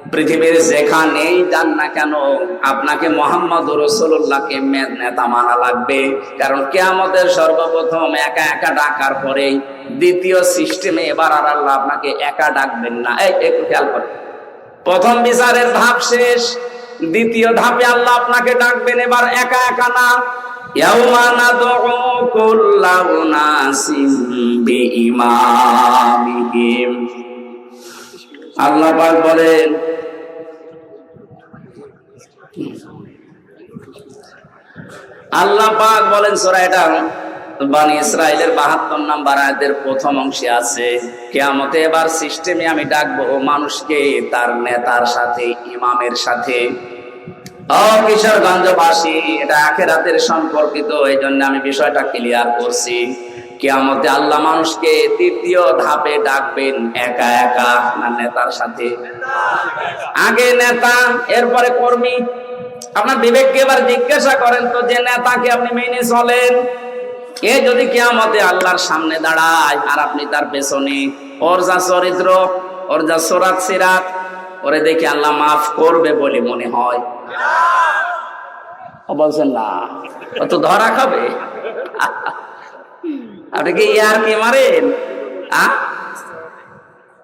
পৃথিবীর যেখানেই যান না কেন, আপনাকে মোহাম্মদ রসুল্লাহকে নেতা মানা লাগবে। কারণ কেয়ামতের সর্বপ্রথম একা একা ডাকার পরে দ্বিতীয় সিস্টেমে এবার আর আল্লাহ আপনাকে একা ডাকবেন না। এই, একটু খেয়াল করেন। প্রথম বিচারের ধাপ শেষ, দ্বিতীয় ধাপে আল্লাহ আপনাকে ডাকবেন, এবার একা একা না। ইয়াউমা আল্লাহ পাক বলেন, আল্লাহ পাক বলেন সূরা এটা, বানি ইসরাইলের 72 নাম্বার আয়াতের প্রথম অংশে আছে, কিয়ামতে এবার সিস্টেমে আমি ডাকবো মানুষকে তার নেতার সাথে, ইমামের সাথে। ও কিশোরগঞ্জবাসী, এটা আখেরাতের সম্পর্কিত এই জন্য আমি বিষয়টা ক্লিয়ার করছি। কিয়ামতে আল্লাহ মানুষকে তৃতীয় ধাপে ডাকবেন, একা একা না নেতার সাথে। আগে নেতা, এরপরে কর্মী। আপনার বিবেককে এবার জিজ্ঞাসা করেন, তো যে নেতাকে আপনি মেনে চলেন? এ যদি কিয়ামতে আল্লাহর সামনে দাঁড়ায়, আর আপনি তার পেছনে, ওর যা চরিত্র, ওর যা সোরাত সিরাত, ওরে দেখে আল্লাহ মাফ করবে বলে মনে হয়। বলছেন, না, ও তো ধরা খাবে। আপনি কি ইয়ার কি মারেন?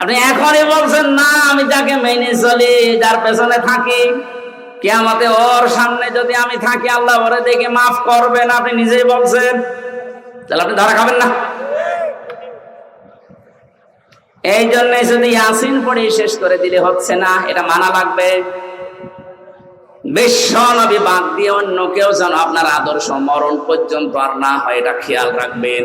আপনি এখনই বলছেন, না, আমি যাকে মেনে চলি, যার পেছনে থাকি। কেয়ামতে ওর সামনে যদি আমি থাকি, আল্লাহ ওরে দেখে মাফ করবেন, আপনি নিজেই বলছেন। তাহলে আপনি ধরা খাবেন না। এই জন্য শুধু ইয়াসিন পড়ে শেষ করে দিলে হচ্ছে না, এটা মানা লাগবে। বিশ্ব নবী বাদ দিয়ে অন্য কেউ যেন আপনার আদর্শ মরণ পর্যন্ত আর না হয়, এটা খেয়াল রাখবেন।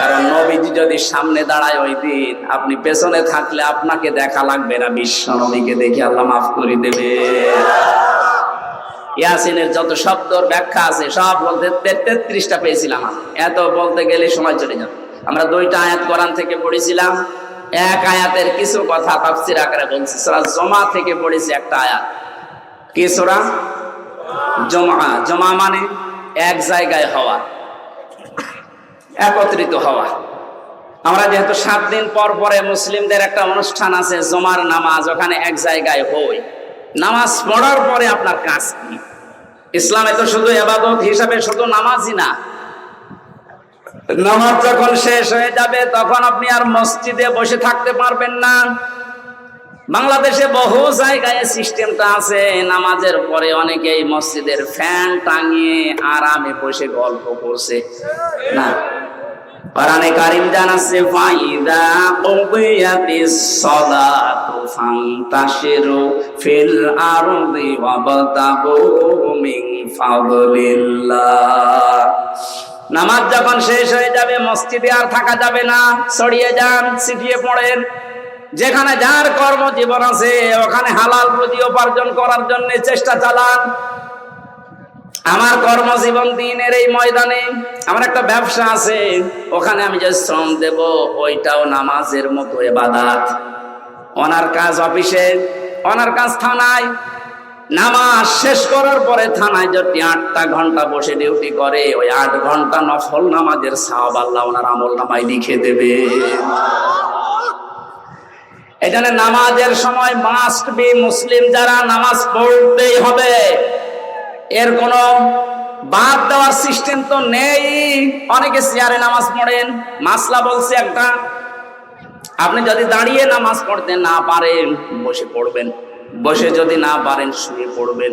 কারণ নবীজি যদি সামনে দাঁড়ায় ওই দিন, আপনি পেছনে থাকলে আপনাকে দেখা লাগবে না, বিশ্ব নবীকে দেখে আল্লাহ মাফ করে দেবে। ইয়াসিনের যত শব্দর ব্যাখ্যা আছে, সব বলতে তেত্রিশটা পেয়েছিলাম এত বলতে গেলে সময় চলে যাবে। আমরা দুইটা আয়াত কোরআন থেকে পড়েছিলাম। এক আয়াতের কিছু কথা তাফসির আকারে বলছি। জমা থেকে পড়েছি একটা আয়াত। কি সূরা? জমা জমা মানে এক জায়গায় হওয়া, একত্রিত হওয়া। আমরা যেহেতু সাত দিন পর পরে মুসলিমদের একটা অনুষ্ঠান আছে, জমার নামাজ, ওখানে এক জায়গায় হই। নামাজ পড়ার পরে আপনার কাজ কি? ইসলামে তো শুধু এবাদত হিসাবে শুধু নামাজই না। নামাজ যখন শেষ হয়ে যাবে, তখন আপনি আর মসজিদে বসে থাকতে পারবেন না। বাংলাদেশে বহু জায়গায় সিস্টেমটা আছে, নামাজের পরে অনেকেই মসজিদের ফ্যান টাঙিয়ে আরামে বসে গল্প করছে। না, কোরআনে কারিম জানাচ্ছে ফাইদা ফাদলিল্লাহ। নামাজ যখন শেষ হয়ে যাবে, মসজিদে আর থাকা যাবে না। ছড়িয়ে যান, ছিটিয়ে পড়েন। যেখানে যার কর্মজীবন আছে, ওখানে হালাল রুজি উপার্জন করার জন্য চেষ্টা চালান। আমার কর্মজীবন দিনের এই ময়দানে আমার একটা ব্যবসা আছে, ওখানে আমি যে শ্রম দেব, ওইটাও নামাজের মতো এবাদাত। ওনার কাজ অফিসে, ওনার কাজ থানায়। নামাজ শেষ করার পরে থানায় যদি আটটা ঘণ্টা বসে ডিউটি করে, ওই আট ঘণ্টা নফল নামাজের সাহাব আল্লাহ ওনার আমল নামায় লিখে দেবে। এখানে নামাজের সময় মাস্ট বি মুসলিম যারা নামাজ পড়তেই হবে। এর কোনো বাদ দেওয়ার সিস্টেম তো নেই। অনেকে চেয়ারে নামাজ পড়েন। মাসলা বলছে একটা, আপনি যদি দাঁড়িয়ে নামাজ পড়তে না পারেন, বসে পড়বেন। বসে যদি না পারেন, শুয়ে পড়বেন।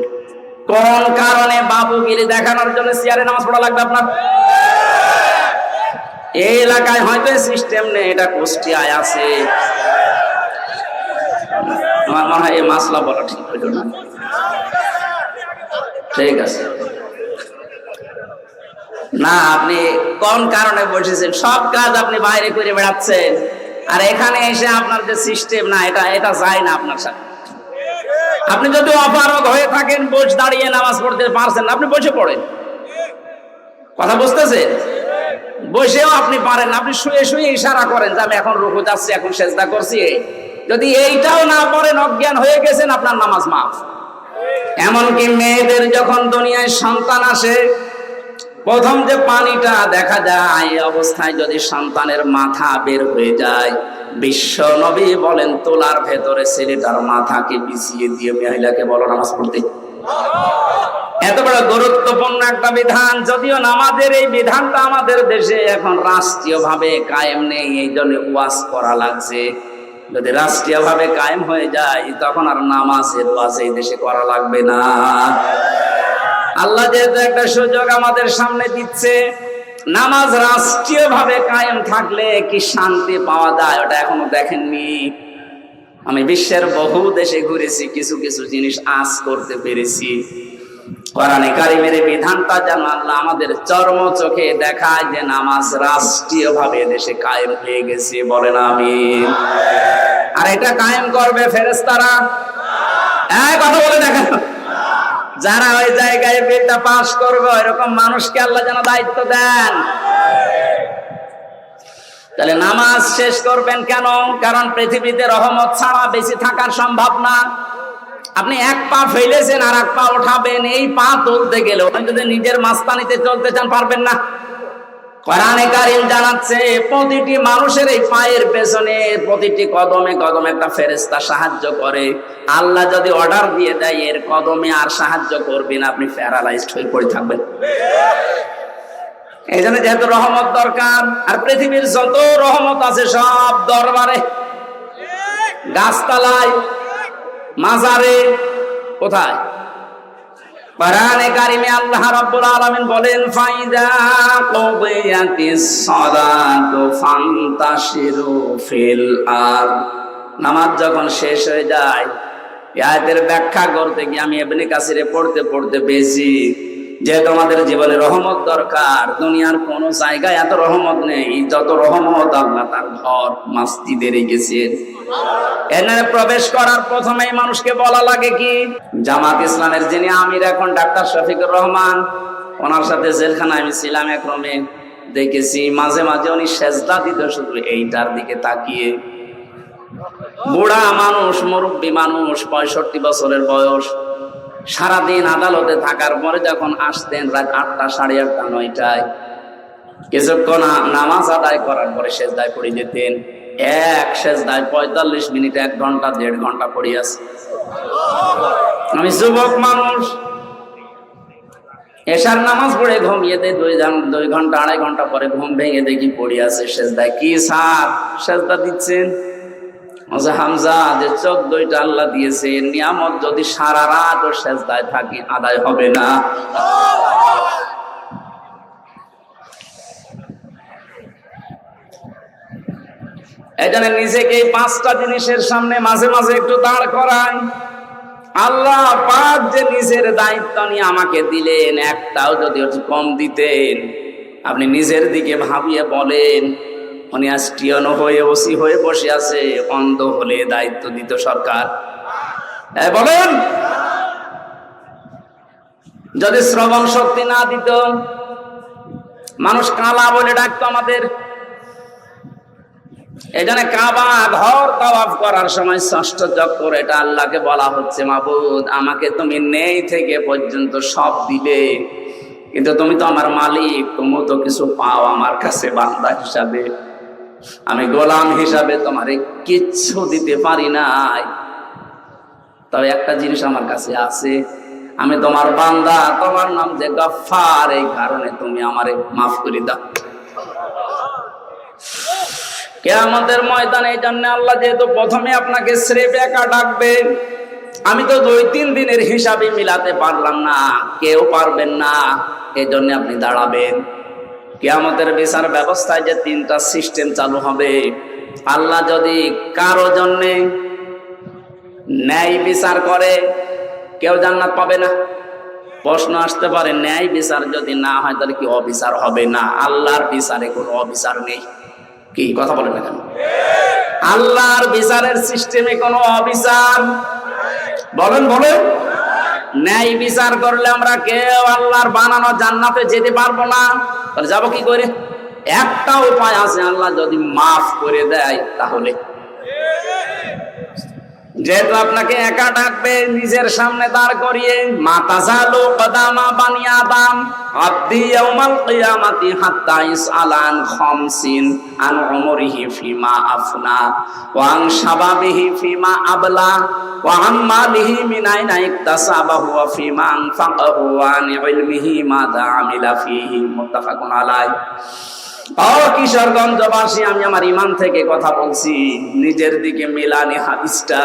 কোন কারণে বাবু বাবুগিরি দেখানোর জন্য চেয়ারে নামাজ পড়া লাগবে আপনার? এই এলাকায় হয়তো সিস্টেম নেই, এটা কুষ্টিয়ায় আছে। আমার মনে হয় এই মাসলা বলা ঠিক হইল না ঠিক আছে। না, আপনি কোন কারণে বসেছেন? সব কাজ আপনি বাইরে করে বেড়াচ্ছেন। আর এখানে এসে আপনার যে সিস্টেম না, এটা এটা যায় না আপনার সাথে। আপনি যদি অপারগ হয়ে থাকেন, বস দাঁড়িয়ে নামাজ পড়তে পারছেন আপনি বসে পড়েন। কথা বুঝতেছেন বসেও আপনি পারেন আপনি শুয়ে শুয়ে ইশারা করেন যে, আমি এখন রুকু যাচ্ছি, এখন সেজদা করছি। যদি এইটাও না পড়েন অজ্ঞান হয়ে গেছেন, আপনার নামাজ মাফ। এমনকি মেয়েদের যখন দুনিয়ায় সন্তান আসে, প্রথম যে পানিটা দেখা যায়, এই অবস্থায় যদি সন্তানের মাথা বের হয়ে যায়, বিশ্ব নবী বলেন, তোলার ভেতরে ছেলেটার মাথাকে বিছিয়ে দিয়ে মহিলাকে বলো নামাজ পড়তে। এত বড় গুরুত্বপূর্ণ একটা বিধান, যদিও না আমাদের এই বিধানটা আমাদের দেশে এখন রাষ্ট্রীয় ভাবে কায়েম নেই এই জন্য ওয়াজ করা লাগছে। যদি রাষ্ট্রীয় ভাবে কায়েম হয়ে যায়, তখন আর নামাজের ওয়াজ এই দেশে করা লাগবে না। আল্লাহ যেহেতু একটা সুযোগ আমাদের সামনে দিচ্ছে, নামাজ রাষ্ট্রীয় ভাবে কায়েম থাকলে কি শান্তি পাওয়া যায়, ওটা এখনও দেখেননি। আমি বিশ্বের বহু দেশে ঘুরেছি, কিছু কিছু জিনিস আজ করতে পেরেছি। কোরআনে কারিমের বিধানটা যেন আল্লাহ আমাদের চর্ম চোখে দেখায় যে নামাজ রাষ্ট্রীয় ভাবে দেশে কায়েম হয়ে গেছে, বলেন আমি আর এটা কায়েম করবে ফেরেস্তারা এক কথা বলে যারা ওই জায়গায় বিলটা পাস করবে মানুষকে আল্লাহ যেন দায়িত্ব দেন। তাহলে নামাজ শেষ করবেন কেন? কারণ পৃথিবীতে রহমত ছাড়া বেশি থাকার সম্ভব না। আপনি এক পা ফেলেছেন আর এক পা উঠাবেন এই পা তুলতে গেলে যদি নিজের মাস্তানিতে চলতে চান, পারবেন না। প্রতিটি মানুষের এই পায়ের পেছনে প্রতিটি কদমে কদমে একটা ফেরেস্তা সাহায্য করে। আল্লাহ যদি অর্ডার দিয়ে দেয়, এর কদমে আর সাহায্য করবেন আপনি প্যারালাইজড হয়ে পড়ে থাকবেন। এই জন্য যেহেতু রহমত দরকার, আর পৃথিবীর যত রহমত আছে সব দরবারে, গাছতলায় মাজারে কোথায়? আল্লাহ আলামিন বলেন ফিল নামাজ যখন শেষ হয়ে যায় ব্যাখ্যা করতে গিয়ে আমি ইবনে কাসিরে পড়তে পড়তে পেয়েছি যে তোমাদের জীবনে রহমত দরকার, দুনিয়ার কোন জায়গায় এত রহমত নেই, যত রহমত আল্লাহ তার ঘর মসজিদে রেখেছেন এখানে প্রবেশ করার প্রথমেই মানুষকে বলা লাগে কি? জামাত ইসলামের যিনি আমির এখন ডাক্তার শফিকুর রহমান, ওনার সাথে জেলখানায় আমি ছিলাম এক রুমে দেখেছি মাঝে মাঝে উনি সেজদা দিত শুধু এইটার দিকে তাকিয়ে। বুড়া মানুষ, মুরব্বী মানুষ, পঁয়ষট্টি বছরের বয়স। সারাদিন আদালতে থাকার পরে যখন আসতেন রাত আটটা, সাড়ে আটটা, নয়টায়, কিছুক্ষণ নামাজ আদায় করার পরে সেজদায় পড়ে যেতেন। এক সেজদায় পঁয়তাল্লিশ মিনিট এক ঘণ্টা, দেড় ঘণ্টা পড়িয়াছে আমি যুবক মানুষ। এশার নামাজ পড়ে ঘুমিয়ে দেয় দুই দুই ঘণ্টা, আড়াই ঘণ্টা পরে ঘুম ভেঙে দেখি পড়িয়াছে সেজদায়। কি সার সেজদা দিচ্ছেন? হামজা যে চোখ দুইটা আল্লাহ দিয়েছে, নিয়ামত যদি সারা রাত ও সেজদায় থাকি, আদায় হবে না। এখানে নিজেকে পাঁচটা জিনিসের সামনে মাঝে মাঝে একটু দাঁড় করান। আল্লাহ পাক যে নিজের দায়িত্ব নিয়ে আমাকে দিলেন, একটাও যদি কম দিতেন, আপনি নিজের দিকে ভাবিয়ে বলেন উনি আজ টিয়নো হয়ে ওসি হয়ে বসে আছে, অন্ধ হলে দায়িত্ব দিত সরকার। বলেন! যদি শ্রবণ শক্তি না দিত, মানুষ কালা বলে ডাকতো আমাদের। এখানে কাবা ঘর তাওয়াফ করার সময় ষষ্ঠ চক্কর, এটা আল্লাহকে বলা হচ্ছে, মাবুদ, আমাকে তুমি নেই থেকে পর্যন্ত সব দিলে কিন্তু তুমি তো আমার মালিক তুমি তো কিছু পাও আমার কাছে বান্দা হিসাবে। আমি গোলাম হিসাবে তোমারে কিচ্ছু দিতে পারি নাই। তবে একটা জিনিস আমার কাছে আছে। আমি তোমার বান্দা, তোমার নাম যে গফার এই কারণে তুমি আমারে মাফ করে দাও। কেয়ামতের ময়দানে এই জন্য আল্লাহ যেহেতু প্রথমে আপনাকে স্রেফ একা ডাকবে, আমি তো দুই তিন দিনের হিসাবে মিলাতে পারলাম না। কেউ পারবেন না এই জন্য আপনি দাঁড়াবেন। কেয়ামতের বিচার ব্যবস্থায় যে তিনটা সিস্টেম চালু হবে, আল্লাহ যদি কারও জন্যে ন্যায় বিচার করে, কেউ জান্নাত পাবে না। প্রশ্ন আসতে পারে, ন্যায় বিচার যদি না হয়, তাহলে কি অবিচার হবে না? আল্লাহর বিচারে কোনো অবিচার নেই। কি কথা বলেন না কেন? আল্লাহর বিচারের সিস্টেমে কোনো অবিচার? বলেন বলেন। ন্যায় বিচার করলে আমরা কেউ আল্লাহর বানানো জান্নাতে যেতে পারব না। তাহলে যাব কি করে? একটা উপায় আছে আল্লাহ যদি মাফ করে দেয় তাহলে। যেহেতু আপনাকে একা ডাকবে, নিজের সামনে দাঁড় করিয়ে মাতা জালো কদামা বানিয়া দাম আব্দি ইয়াউমাল কিয়ামাতি হাত্তা ইসআলান খামসিন আন উমরিহি ফিমা আফনা ওয়া আন শাবাবিহি ফিমা আবলা ওয়া আন মালিহি মিন আইনা ইকতাসাবাহু ওয়া ফিমা আনফাকাহু ওয়া আন ইলমিহি মাযা আমিলা ফিহি। মুত্তাফাকুন আলাইহি। কিশোরগঞ্জবাসী আমি আমার ইমান থেকে কথা বলছি। নিজের দিকে মিলানি হাদিসটা।